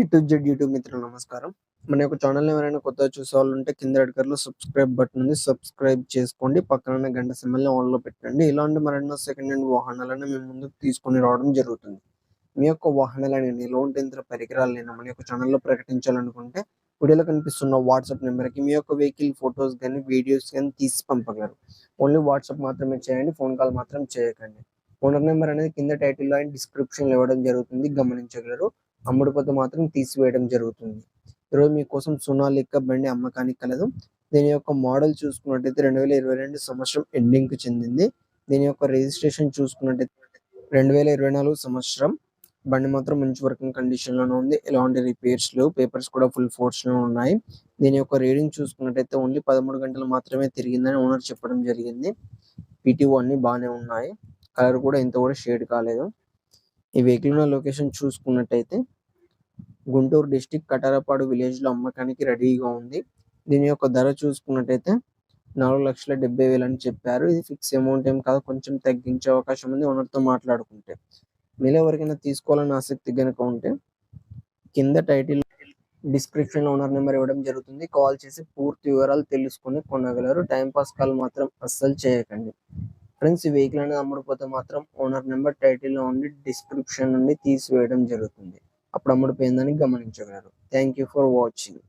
ఈ to Z YouTube మిత్రులు నమస్కారం. మన యొక్క ఛానల్ ఎవరైనా కొత్తగా చూసే వాళ్ళు ఉంటే కింద రెడ్ కలర్ సబ్స్క్రైబ్ బటన్ ఉంది. సబ్స్క్రైబ్ చేసుకోండి. పక్కన గంట సిమ్మల్ని ఆన్లో పెట్టండి. ఇలాంటి మరెన్నో సెకండ్ హ్యాండ్ వాహనాలను మేము ముందుకు తీసుకొని రావడం జరుగుతుంది. మీ యొక్క వాహనాలని నిల్వ యంత్ర పరికరాలు మన యొక్క ఛానల్లో ప్రకటించాలనుకుంటే వీడియోలో కనిపిస్తున్న వాట్సాప్ నెంబర్కి మీ యొక్క వెహికల్ ఫొటోస్ కానీ వీడియోస్ కానీ తీసి పంపగలరు. ఓన్లీ వాట్సాప్ మాత్రమే చేయండి. ఫోన్ కాల్ మాత్రం చేయకండి. ఓనర్ నెంబర్ అనేది కింద టైటిల్ అండ్ డిస్క్రిప్షన్ ఇవ్వడం జరుగుతుంది. గమనించగలరు. అమ్ముడుపోతే మాత్రం తీసివేయడం జరుగుతుంది. ఈరోజు మీకోసం సునాలిక్క బండి అమ్మకానికి కలదు. దీని యొక్క మోడల్ చూసుకున్నట్టయితే రెండు వేల ఇరవై రెండు సంవత్సరం ఎండింగ్కి చెందింది. దీని యొక్క రిజిస్ట్రేషన్ చూసుకున్నట్టయితే రెండు వేల ఇరవై నాలుగు సంవత్సరం బండి మాత్రం మంచి వర్కింగ్ కండిషన్లోనే ఉంది. ఎలాంటి రిపేర్స్ లేవు. పేపర్స్ కూడా ఫుల్ ఫోర్స్లో ఉన్నాయి. దీని యొక్క రీడింగ్ చూసుకున్నట్టయితే ఓన్లీ పదమూడు గంటలు మాత్రమే తిరిగిందని ఓనర్ చెప్పడం జరిగింది. పీటీఓ అన్ని బాగానే ఉన్నాయి. కలర్ కూడా ఇంత కూడా షేడ్ కాలేదు. ఈ వెహికల్ ఉన్న లొకేషన్ చూసుకున్నట్టయితే గుంటూరు డిస్టిక్ కటారపాడు విలేజ్లో అమ్మకానికి రెడీగా ఉంది. దీని యొక్క ధర చూసుకున్నట్టయితే నాలుగు లక్షల డెబ్బై వేలు అని చెప్పారు. ఇది ఫిక్స్ అమౌంట్ ఏం కాదు కొంచెం తగ్గించే అవకాశం ఉంది. ఓనర్తో మాట్లాడుకుంటే మీరు ఎవరికైనా తీసుకోవాలని ఆసక్తి కనుక ఉంటే కింద టైటిల్ డిస్క్రిప్షన్ ఓనర్ నెంబర్ ఇవ్వడం జరుగుతుంది. కాల్ చేసి పూర్తి వివరాలు తెలుసుకుని కొనగలరు. టైం పాస్ కాల్ మాత్రం అస్సలు చేయకండి. ఫ్రెండ్స్ ఈ వెహికల్ అనేది అమ్ముడుపోతే మాత్రం ఓనర్ నెంబర్ టైటిల్లో ఉండి డిస్క్రిప్షన్ నుండి తీసివేయడం జరుగుతుంది. అప్పుడు అమ్ముడుపోయిందని గమనించగలరు. Thank you for watching